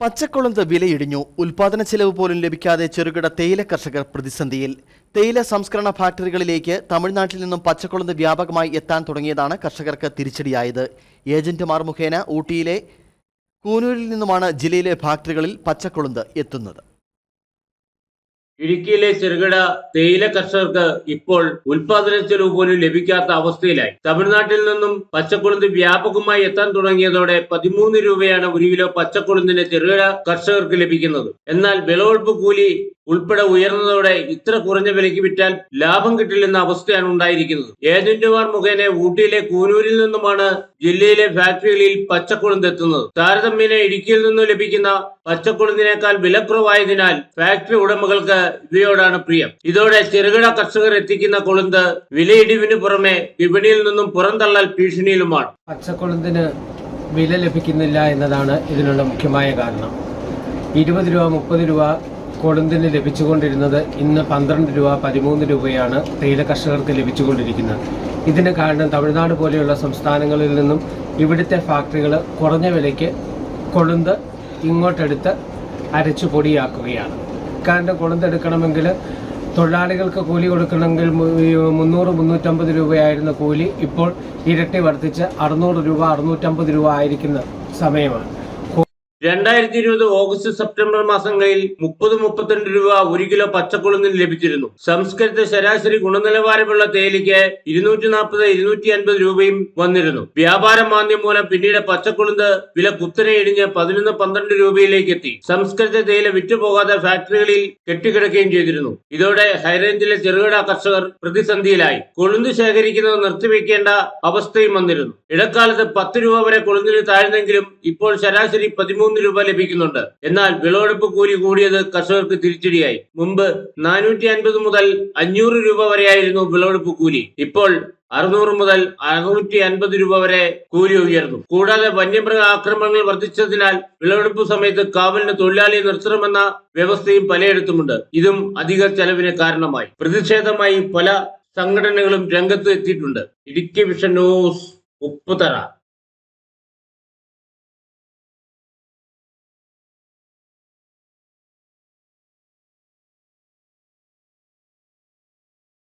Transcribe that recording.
പച്ചക്കൊളുന്ത് വിലയിടിഞ്ഞു. ഉൽപാദന ചെലവ് പോലും ലഭിക്കാതെ ചെറുകിട തേയില കർഷകർ പ്രതിസന്ധിയിൽ. തേയില സംസ്കരണ ഫാക്ടറികളിലേക്ക് തമിഴ്നാട്ടിൽ നിന്നും പച്ചക്കൊളുന്ത് വ്യാപകമായി എത്താൻ തുടങ്ങിയതാണ് കർഷകർക്ക് തിരിച്ചടിയായത്. ഏജന്റുമാർ മുഖേന ഊട്ടിയിലെ കൂനൂരിൽ നിന്നുമാണ് ജില്ലയിലെ ഫാക്ടറികളിൽ പച്ചക്കൊളുന്ത് എത്തുന്നത്. ഇടുക്കിയിലെ ചെറുകിട തേയില കർഷകർക്ക് ഇപ്പോൾ ഉൽപാദന ചെലവ് പോലും ലഭിക്കാത്ത അവസ്ഥയിലായി. തമിഴ്നാട്ടിൽ നിന്നും പച്ചക്കുളുന്ത് വ്യാപകമായി എത്താൻ തുടങ്ങിയതോടെ പതിമൂന്ന് രൂപയാണ് ഒരു കിലോ പച്ചക്കൊളുന്തിന് ചെറുകിട കർഷകർക്ക് ലഭിക്കുന്നത്. എന്നാൽ വിളവെടുപ്പ് കൂലി ഉൾപ്പെടെ ഉയർന്നതോടെ ഇത്ര കുറഞ്ഞ വിലയ്ക്ക് വിറ്റാൽ ലാഭം കിട്ടില്ലെന്ന അവസ്ഥയാണ് ഉണ്ടായിരിക്കുന്നത്. ഏജന്റുമാർ മുഖേന ഊട്ടിയിലെ കൂനൂരിൽ നിന്നുമാണ് ജില്ലയിലെ ഫാക്ടറികളിൽ പച്ചക്കുളുന്ത് എത്തുന്നത്. താരതമ്യേന ഇടുക്കിയിൽ നിന്നും ലഭിക്കുന്ന പച്ചക്കുളുന്തിനേക്കാൾ വിലക്കുറവായതിനാൽ ഫാക്ടറി ഉടമകൾക്ക് ഇവയോടാണ് പ്രിയം. ഇതോടെ ചെറുകിട കർഷകർ എത്തിക്കുന്ന കൊളുന്ത് വിലയിടിവിന് പുറമെ വിപണിയിൽ നിന്നും പുറന്തള്ളൽ ഭീഷണിയിലുമാണ്. പച്ചക്കൊളുന്തിന് വില ലഭിക്കുന്നില്ല എന്നതാണ് ഇതിനുള്ള മുഖ്യമായ കാരണം. ഇരുപത് രൂപ മുപ്പത് രൂപ കൊളുന്തിന് ലഭിച്ചുകൊണ്ടിരുന്നത് ഇന്ന് പന്ത്രണ്ട് രൂപ പതിമൂന്ന് രൂപയാണ് തേയില കർഷകർക്ക് ലഭിച്ചുകൊണ്ടിരിക്കുന്നത്. ഇതിന് കാരണം തമിഴ്നാട് പോലെയുള്ള സംസ്ഥാനങ്ങളിൽ നിന്നും ഇവിടുത്തെ ഫാക്ടറികൾ കുറഞ്ഞ വിലയ്ക്ക് കൊളുന്ത് ഇങ്ങോട്ടെടുത്ത് അരച്ചു പൊടിയാക്കുകയാണ് കാരണം കൊളുന്തെടുക്കണമെങ്കിൽ തൊഴിലാളികൾക്ക് കൂലി കൊടുക്കണമെങ്കിൽ മുന്നൂറ് മുന്നൂറ്റമ്പത് രൂപയായിരുന്ന കൂലി ഇപ്പോൾ ഇരട്ടി വർദ്ധിച്ച് അറുന്നൂറ് രൂപ അറുന്നൂറ്റമ്പത് രൂപ ആയിരിക്കുന്ന സമയമാണ്. രണ്ടായിരത്തി ഇരുപത് ഓഗസ്റ്റ് സെപ്റ്റംബർ മാസങ്ങളിൽ മുപ്പത് മുപ്പത്തിരണ്ട് രൂപ ഒരു കിലോ പച്ചക്കുളുന്നിന് ലഭിച്ചിരുന്നു. സംസ്കരിച്ച ശരാശരി ഗുണനിലവാരമുള്ള തേയിലയ്ക്ക് ഇരുന്നൂറ്റി നാൽപ്പത് ഇരുന്നൂറ്റി അൻപത് രൂപയും വന്നിരുന്നു. വ്യാപാര മാന്ദ്യം മൂലം പിന്നീട് പച്ചക്കുളുന്ത് വില കുത്തനെ ഇടിഞ്ഞ് പതിനൊന്ന് പന്ത്രണ്ട് രൂപയിലേക്ക് എത്തി. സംസ്കരിച്ച തേയില വിറ്റുപോകാതെ ഫാക്ടറികളിൽ കെട്ടിക്കിടക്കുകയും ചെയ്തിരുന്നു. ഇതോടെ ഹൈറേഞ്ചിലെ ചെറുകിട കർഷകർ പ്രതിസന്ധിയിലായി. കൊളുന്ത് ശേഖരിക്കുന്നത് നിർത്തിവെക്കേണ്ട അവസ്ഥയും വന്നിരുന്നു. ഇടക്കാലത്ത് പത്ത് രൂപ വരെ കൊളുന്തിന് താഴ്ന്നെങ്കിലും ഇപ്പോൾ ശരാശരി പതിമൂന്ന് രൂപ ലഭിക്കുന്നുണ്ട്. എന്നാൽ വിളവെടുപ്പ് കൂലി കൂടിയത് കർഷകർക്ക് തിരിച്ചടിയായി. മുമ്പ് നാനൂറ്റി അൻപത് മുതൽ അഞ്ഞൂറ് രൂപ വരെയായിരുന്നു വിളവെടുപ്പ് കൂലി. ഇപ്പോൾ അറുന്നൂറ് മുതൽ അറുന്നൂറ്റി അൻപത് രൂപ വരെ കൂലി ഉയർന്നു. കൂടാതെ വന്യമൃഗ ആക്രമണങ്ങൾ വർദ്ധിച്ചതിനാൽ വിളവെടുപ്പ് സമയത്ത് കാവലിന് തൊഴിലാളി നിർത്തണമെന്ന വ്യവസ്ഥയും പലയിടത്തുമുണ്ട്. ഇതും അധിക ചെലവിന് കാരണമായി. പ്രതിഷേധമായി പല സംഘടനകളും രംഗത്ത് എത്തിയിട്ടുണ്ട്. Idukki vision news Upputhara.